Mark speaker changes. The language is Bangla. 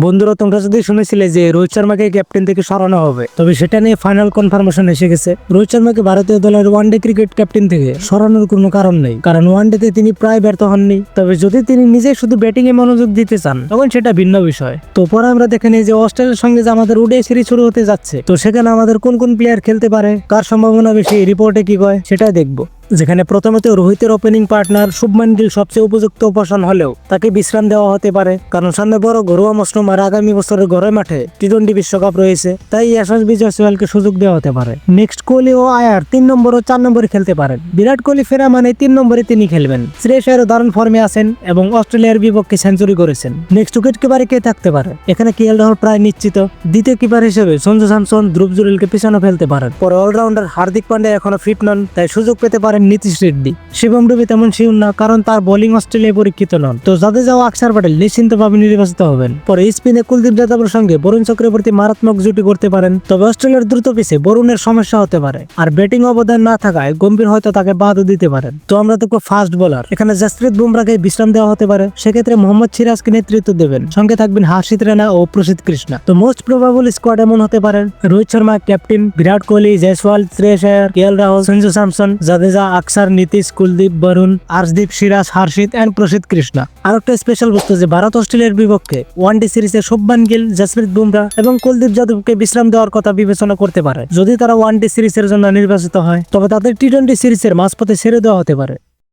Speaker 1: বন্ধুরা, তোমরা যদি শুনেছিলে যে রোহিত শর্মাকে ক্যাপ্টেন থেকে সরানো হবে, তবে সেটা নিয়ে ফাইনাল কনফার্মেশন এসে গেছে। রোহিত শর্মাকে ভারতীয় দলের ওয়ানডে ক্রিকেট ক্যাপ্টেন থেকে সরানোর কোনো কারণ নেই, কারণ ওয়ান ওয়ানডেতে তিনি প্রায় ব্যর্থ হননি। তবে যদি তিনি নিজে শুধু ব্যাটিং এ মনোযোগ দিতে চান, তখন সেটা ভিন্ন বিষয়। তো পরে আমরা দেখে নিই যে অস্ট্রেলিয়ার সঙ্গে যে আমাদের উডে সিরিজ শুরু হতে যাচ্ছে, তো সেখানে আমাদের কোন কোন প্লেয়ার খেলতে পারে, কার সম্ভাবনা বেশি রিপোর্টে কি কয়, সেটাই দেখব। যেখানে প্রথমত রোহিতের ওপেনিং পার্টনার শুভমান গিল সবচেয়ে উপযুক্ত উপাসন হলেও তাকে বিশ্রাম দেওয়া হতে পারে। কারণ সামনে বড় ঘরোয়া আর আগামী বছরের ঘরের মাঠে টি টোয়েন্টি বিশ্বকাপ রয়েছে, তাই ইয়াশাস বিজয় সোহেলকে সুযোগ দেওয়া হতে পারে। নেক্সট কোহলি ও আয়ার তিন নম্বর ও চার নম্বরে খেলতে পারেন। বিরাট কোহলি ফেরা মানে তিন নম্বরে তিনি খেলবেন। শ্রেয়স আয়ারও দারুণ ফর্মে আছেন এবং অস্ট্রেলিয়ার বিপক্ষে সেঞ্চুরি করেছেন। নেক্সট উইকেট কিপারে কে থাকতে পারে? এখানে কেএল রাহুল প্রায় নিশ্চিত। দ্বিতীয় কিপার হিসেবে সঞ্জু স্যামসন, ধ্রুব জুরেলকে পিছনে ফেলতে পারেন। পরে অলরাউন্ডার হার্দিক পান্ডে এখনও ফিট নন, তাই সুযোগ পেতে পারেন নীতিশ রেড্ডি। শিবম ডুবি তেমন শিউন না, কারণ তার বোলিং অস্ট্রেলিয়ায় পরীক্ষিত নন। তো যাদের যাওয়া আকসার প্যাটেল নিশ্চিন্তভাবে নির্বাচিত হবেন। পরে স্পিনে কুলদীপ যাদবের সঙ্গে বরুণ চক্রবর্তী মারাত্মক জুটি করতে পারেন। তবে অস্ট্রেলিয়ার দ্রুত পিছে বরুণের সমস্যা হতে পারে। আর ব্যাটিং অবদান না থাকায় গম্ভীর হয়তো তাকে বাদও দিতে পারেন। তো আমরা দেখব ফাস্ট বোলার এখানে জাসপ্রীত বুমরাকে বিশ্রাম দেওয়া হতে পারে। সেক্ষেত্রে মোহাম্মদ সিরাজকে নেতৃত্ব দেবেন। সঙ্গে থাকবেন হার্ষিত রানা ও প্রসিদ্ধ কৃষ্ণা। তো মোস্ট প্রবাবল স্কোয়াড এমন হতে পারেন। Rohit Sharma captain Virat Kohli, Jaiswal Shreyas Iyer KL Rahul, Sanju Samson, Jadeja Axar, Nitish, Kuldeep, Varun, Arshdeep, Siraj, Harshit and Prasidh Krishna. আর একটা স্পেশাল বস্তু যে ভারত, অস্ট্রেলিয়ার বিপক্ষে ওয়ান ডে সিরিজে শুভমান গিল, জসপ্রীত বুমরা এবং কুলদীপ যাদবকে বিশ্রাম দেওয়ার কথা বিবেচনা করতে পারে। যদি তারা ওয়ান ডে সিরিজের জন্য নির্বাচিত হয়, তবে তাদের টি টোয়েন্টি সিরিজের মাঝপথে ছেড়ে দেওয়া হতে পারে।